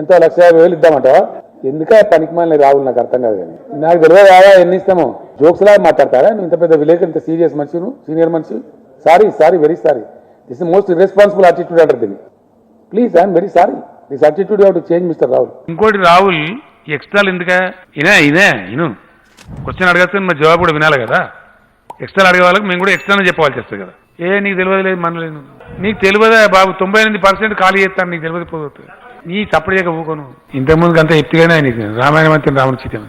ఎంత లక్ష యాభై వేలు ఇద్దామంటావా ఎందుక పనికి మాలిన రావులు నాకు అర్థం కాదు కానీ. నాకు తెలియదు కాదా ఎన్ని ఇస్తామో. జోక్స్ లాగా మాట్లాడతారా? నువ్వు ఇంత పెద్ద విలేకరు ఇంత సీరియస్ మనిషి నువ్వు? సీనియర్ మనిషి? Sorry sorry very sorry. This most irresponsible attitude అంటారు దీన్ని. Please I'm very sorry. This attitude to change mister Rahul. ఇంకోటి రాహుల్ ఎక్స్ట్రా ఎక్స్ట్రాలు ఎందుకా? ఇదే ఇదే ఇను. క్వశ్చన్ అడగచ్చు మరి జవాబు కూడా వినాలి కదా. ఎక్స్ట్రా అడిగే వాళ్ళకి మేము కూడా ఎక్స్ట్రానే చెప్పాల్సి వస్తుంది కదా. ఏ నీకు తెలియదు లేదు మనలేదు నీకు తెలియదా బాబు? తొంభై ఎనిమిది పర్సెంట్ ఖాళీ చేస్తాను నీకు తెలియదు పోతుంది నీ తప్పుడు ఊకోను. ఇంతకుముందు అంతా ఎత్తిగానే ఆయన రామాయణం అంతే రాముడి సీత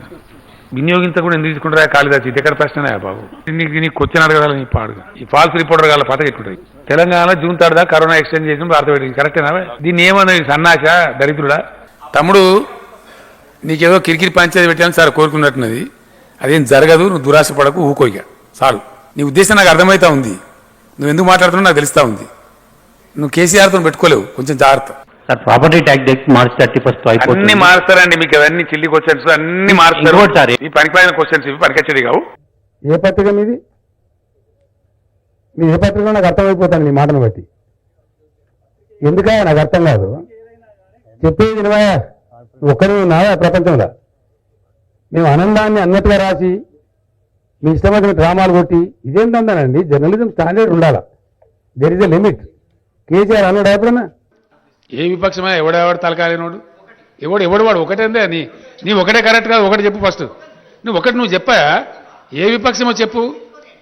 వినియోగించకుండా ఎందుకు తీసుకుంటారా? కాళిదాస్ ఇది ఎక్కడ ప్రశ్ననే బాబు? నీకు నీకు క్వశ్చన్ అడగాలి నీ పాడుగా. ఈ ఫాల్స్ రిపోర్టర్ గాల పథకం ఎట్లుంటాయి Telangana June third corona extend చేసిన భారత పెట్టింది కరెక్టేనా? దీన్ని ఏమన్నది? సన్నాస? దరిద్రుడా? తమ్ముడు నీకేదో కిరికిరి పంచాయతీ పెట్టాలని సార్ కోరుకున్నట్టున్నది. అదేం జరగదు నువ్వు దురాశ పడకు ఊకోయిక చాలు నీ ఉద్దేశం నాకు అర్థమవుతా ఉంది. నువ్వు ఎందుకు మాట్లాడుతున్నావు నాకు తెలుస్తా ఉంది. నువ్వు కేసీఆర్తో పెట్టుకోలేవు. కొంచెం జాగ్రత్త. Sir property tax date March thirty first అన్ని మారుస్తారండి మీకు అవన్నీ చిల్లి క్వశ్చన్స్ అన్ని మారుస్తారు ఇంకోటి సార్. ఈ పనికిపోయిన క్వశ్చన్స్ ఇవి పనికొచ్చేది కావు. ఏ పత్రిక మీది? మీ ఏ పత్రిక నాకు అర్థమైపోతాను నీ మాటను బట్టి. ఎందుక? నాకు అర్థం కాదు. చెప్పేది వినవా? ఒక్కరు నావా ప్రపంచంలో. మేము ఆనందాన్ని అన్నట్టుగా రాసి మీ ఇష్టమైన డ్రామాలు కొట్టి ఇదేంటందానండి జర్నలిజం స్టాండర్డ్ ఉండాలా. There is a limit KCR అన్నాడు ఎప్పుడన్నా? ఏ విపక్షమా? ఎవడెవడు తలకాలేనోడు? ఎవడు ఎవడు వాడు? ఒకటేందే నీ నీ ఒకటే కరెక్ట్ కాదు ఒకటి చెప్పు ఫస్ట్. నువ్వు ఒకటి నువ్వు చెప్పా? ఏ విపక్షమో చెప్పు.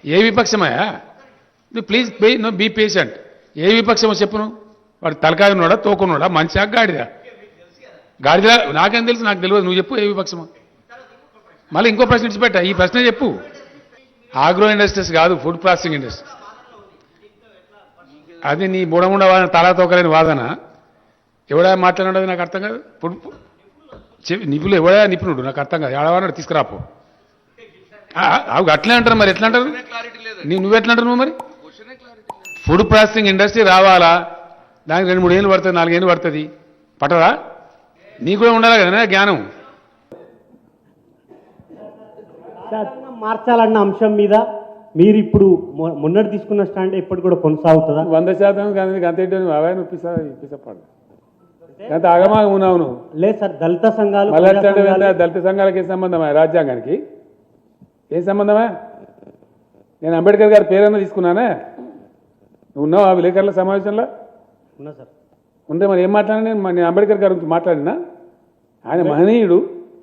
ఏ విపక్షమయా నువ్వు ప్లీజ్ పే నువ్వు బీ పేషెంట్ ఏ విపక్షమో చెప్పు నువ్వు. వాడు తలకాయనోడా తోకున్నాడా మంచిగా గాడిదా? గాడిదా నాకేం తెలుసు నాకు తెలియదు. నువ్వు చెప్పు ఏ విపక్షమో. మళ్ళీ ఇంకో ప్రశ్న ఇచ్చిపెట్టా ఈ ప్రశ్న చెప్పు. ఆగ్రో ఇండస్ట్రీస్ కాదు ఫుడ్ ప్రాసెసింగ్ ఇండస్ట్రీ. అది నీ బుడముండ వాదన తలా తోకలేని వాదన. ఎవడా మాట్లాడినది నాకు అర్థం కాదు? ఫుడ్ చెవి నిపుణులు ఎవడా నిపుణుడు? నాకు అర్థం కాదు. ఎవడవాడు తీసుకురాపో. అవి అట్లే అంటారు మరి. ఎట్లా అంటారు? నీ నువ్వు ఎట్లా అంటారు నువ్వు మరి? ఫుడ్ ప్రాసెసింగ్ ఇండస్ట్రీ రావాలా? దానికి రెండు మూడు ఏళ్ళు పడుతుంది నాలుగేళ్ళు పడుతుంది. పట్టదా? నీకు కూడా ఉండాలి కదా జ్ఞానం. మార్చాలన్న అంశం మీద మీరు ఇప్పుడు మొన్నటి తీసుకున్న స్టాండ్ ఎప్పుడు కూడా కొనసాగుతుందా? వంద శాతం కానీ అంత అవే నువ్వు పిసా అంత అగమాగం ఉన్నావు నువ్వు? లేదు సార్ దళిత సంఘాలు మళ్ళీ ఏంటో దళిత సంఘాలకి ఏం సంబంధమా? రాజ్యాంగానికి? ఏం సంబంధమా? నేను అంబేద్కర్ గారి పేరన్నా తీసుకున్నానే? నువ్వు ఉన్నావు ఆ విలేకరుల సమావేశంలో? ఉన్నా సార్. ఉంటే మరి ఏం మాట్లాడినా? నేను నేను అంబేద్కర్ గారి గురించి మాట్లాడినా? ఆయన మహనీయుడు.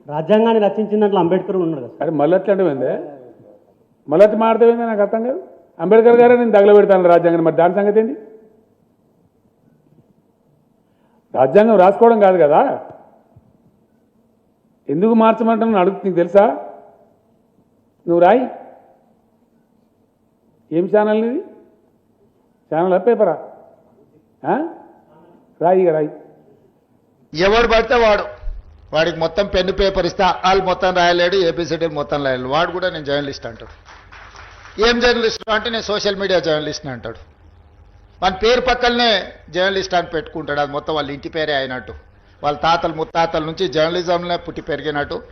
రాజ్యాంగాన్ని రచించిన దాంట్లో అంబేద్కర్ ఉన్నాడు కదా అరే మళ్ళీ అట్లాంటివి ఏందే? మళ్ళీ అట్లా మాట్లాడేందే నాకు అర్థం కాదు? అంబేద్కర్ గారే నేను తగలబెడతాను రాజ్యాంగం మరి దాని సంగతి ఏంది? రాజ్యాంగం రాసుకోవడం కాదు కదా? ఎందుకు మార్చమంటాను అడుగు నీకు తెలుసా? నువ్వు రాయి. ఏం ఛానల్ ఇది? ఛానల్? పేపరా? ఆ? రాయి రాయి. ఎవడు పడితే వాడు. వాడికి మొత్తం పెన్ను పేపర్ ఇస్తే. వాళ్ళు మొత్తం రాయలేడు ఏపీసీడీ మొత్తం రాయలేడు. వాడు కూడా నేను జర్నలిస్ట్ అంటాడు. ఏం జర్నలిస్ట్ అంటే నేను సోషల్ మీడియా జర్నలిస్ట్ అంటాడు. మన పేరు పక్కలనే జర్నలిస్ట్ అని పెట్టుకుంటాడు. అది మొత్తం వాళ్ళ ఇంటి పేరే అయినట్టు. వాళ్ళ తాతలు ముత్తాతల నుంచి జర్నలిజంలో పుట్టి పెరిగినట్టు.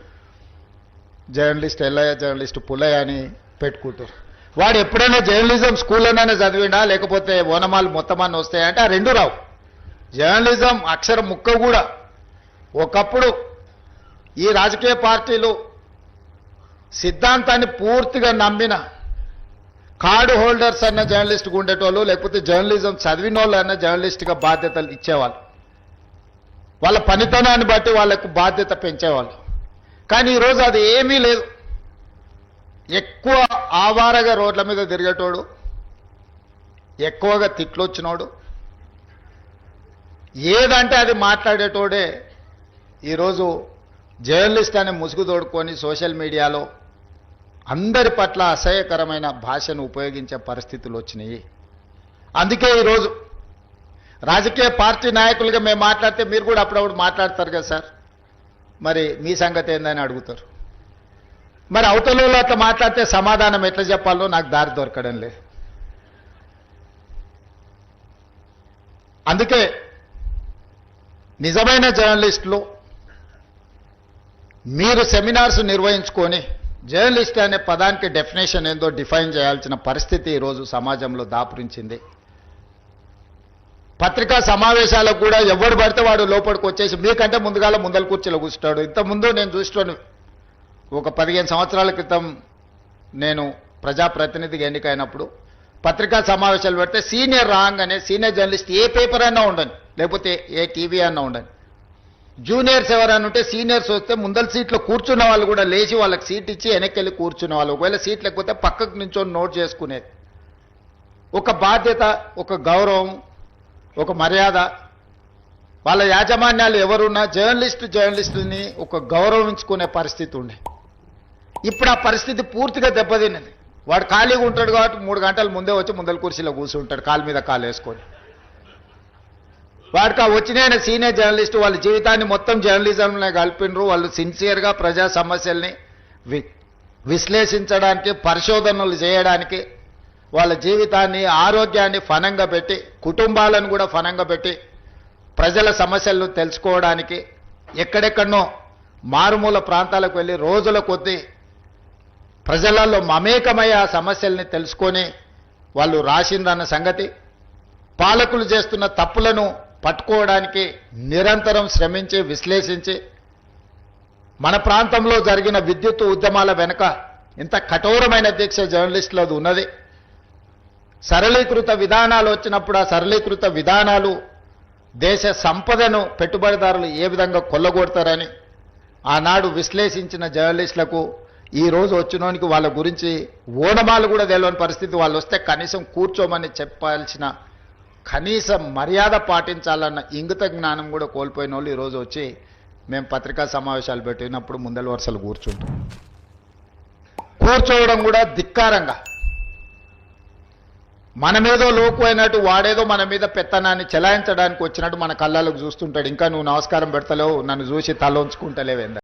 జర్నలిస్ట్ ఎల్లయ్య జర్నలిస్ట్ పుల్లయ్య అని పెట్టుకుంటారు. వాడు ఎప్పుడైనా జర్నలిజం స్కూల్లోనే చదివిండా? లేకపోతే ఓనమాలు మొత్తమాన్ని వస్తాయంటే ఆ రెండు రావు. జర్నలిజం అక్షర ముక్క కూడా. ఒకప్పుడు ఈ రాజకీయ పార్టీలు సిద్ధాంతాన్ని పూర్తిగా నమ్మిన కార్డు హోల్డర్స్ అన్న జర్నలిస్ట్గా ఉండేటోళ్ళు లేకపోతే జర్నలిజం చదివిన వాళ్ళు అన్న జర్నలిస్ట్గా బాధ్యతలు ఇచ్చేవాళ్ళు. వాళ్ళ పనితనాన్ని బట్టి వాళ్ళకు బాధ్యత పెంచేవాళ్ళు. కానీ ఈరోజు అది ఏమీ లేదు. ఎక్కువ ఆవారగా రోడ్ల మీద తిరిగేటోడు ఎక్కువగా తిట్లొచ్చినోడు ఏదంటే అది మాట్లాడేటోడే ఈరోజు జర్నలిస్ట్ అనే ముసుగు తోడుకొని సోషల్ మీడియాలో అందరి పట్ల అసహ్యకరమైన భాషను ఉపయోగించే పరిస్థితులు వచ్చినాయి. అందుకే ఈరోజు రాజకీయ పార్టీ నాయకులుగా మేము మాట్లాడితే మీరు కూడా అప్పుడప్పుడు మాట్లాడతారు కదా సార్. మరి మీ సంగతి ఏందని అడుగుతారు. మరి అవతలలో అట్లా మాట్లాడితే సమాధానం ఎట్లా చెప్పాలో నాకు దారి దొరకడం లేదు. అందుకే నిజమైన జర్నలిస్టులు మీరు సెమినార్స్ నిర్వహించుకొని జర్నలిస్ట్ అనే పదానికి డెఫినేషన్ ఏందో డిఫైన్ చేయాల్సిన పరిస్థితి ఈరోజు సమాజంలో దాపురించింది. పత్రికా సమావేశాలకు కూడా ఎవడు పడితే వాడు లోపలికి వచ్చేసి మీకంటే ముందుగాల ముందల కుర్చీలో కూర్చుంటాడు. ఇంతకుముందు నేను చూస్తున్నాను ఒక పదిహేను సంవత్సరాల క్రితం నేను ప్రజాప్రతినిధిగా ఎన్నికైనప్పుడు పత్రికా సమావేశాలు పెడితే సీనియర్ రాంగ్ అనే సీనియర్ జర్నలిస్ట్ ఏ పేపర్ అయినా ఉండని లేకపోతే ఏ టీవీ అన్నా ఉండని. జూనియర్స్ ఎవరైనా ఉంటే సీనియర్స్ వస్తే ముందల సీట్లో కూర్చున్న వాళ్ళు కూడా లేచి వాళ్ళకి సీట్ ఇచ్చి వెనక్కి వెళ్ళి వాళ్ళు. ఒకవేళ సీట్ లేకపోతే పక్కకు నుంచొని నోట్ చేసుకునేది. ఒక బాధ్యత ఒక గౌరవం ఒక మర్యాద. వాళ్ళ యాజమాన్యాలు ఎవరున్నా జర్నలిస్టు జర్నలిస్టుని ఒక గౌరవించుకునే పరిస్థితి ఉండే. ఇప్పుడు ఆ పరిస్థితి పూర్తిగా దెబ్బతిన్నది. వాడు ఖాళీగా ఉంటాడు కాబట్టి మూడు గంటల ముందే వచ్చి ముందల కుర్చీలో కూర్చుంటాడు కాలు మీద కాలు వేసుకొని. వాడికి ఆ వచ్చిన సీనియర్ జర్నలిస్ట్ వాళ్ళ జీవితాన్ని మొత్తం జర్నలిజంలో కలిపినరు. వాళ్ళు సిన్సియర్గా ప్రజా సమస్యల్ని వి విశ్లేషించడానికి పరిశోధనలు చేయడానికి వాళ్ళ జీవితాన్ని ఆరోగ్యాన్ని ఫనంగా పెట్టి కుటుంబాలను కూడా ఫనంగా పెట్టి ప్రజల సమస్యలను తెలుసుకోవడానికి ఎక్కడెక్కడో మారుమూల ప్రాంతాలకు వెళ్ళి రోజుల కొద్దీ ప్రజలలో మమేకమై ఆ సమస్యల్ని తెలుసుకొని వాళ్ళు రాసిందన్న సంగతి పాలకులు చేస్తున్న తప్పులను పట్టుకోవడానికి నిరంతరం శ్రమించి విశ్లేషించి మన ప్రాంతంలో జరిగిన విద్యుత్ ఉద్యమాల వెనుక ఇంత కఠోరమైన దీక్ష జర్నలిస్టులది ఉన్నది. సరళీకృత విధానాలు వచ్చినప్పుడు ఆ సరళీకృత విధానాలు దేశ సంపదను పెట్టుబడిదారులు ఏ విధంగా కొల్లగొడతారని ఆనాడు విశ్లేషించిన జర్నలిస్టులకు ఈ రోజు వచ్చినోనికి వాళ్ళ గురించి ఓనమాలు కూడా తెలియని పరిస్థితి. వాళ్ళు వస్తే కనీసం కూర్చోమని చెప్పాల్సిన కనీస మర్యాద పాటించాలన్న ఇంగిత జ్ఞానం కూడా కోల్పోయిన వాళ్ళు ఈరోజు వచ్చి మేము పత్రికా సమావేశాలు పెట్టినప్పుడు ముందల వరుసలు కూర్చుంటాం. కూర్చోవడం కూడా ధిక్కారంగా. మనమేదో లోకు అయినట్టు వాడేదో మన మీద పెత్తనాన్ని చెలాయించడానికి వచ్చినట్టు మన కళ్ళకు చూస్తుంటాడు. ఇంకా నువ్వు నమస్కారం పెడతలేవు నన్ను చూసి తల ఉంచుకుంటలేవేందని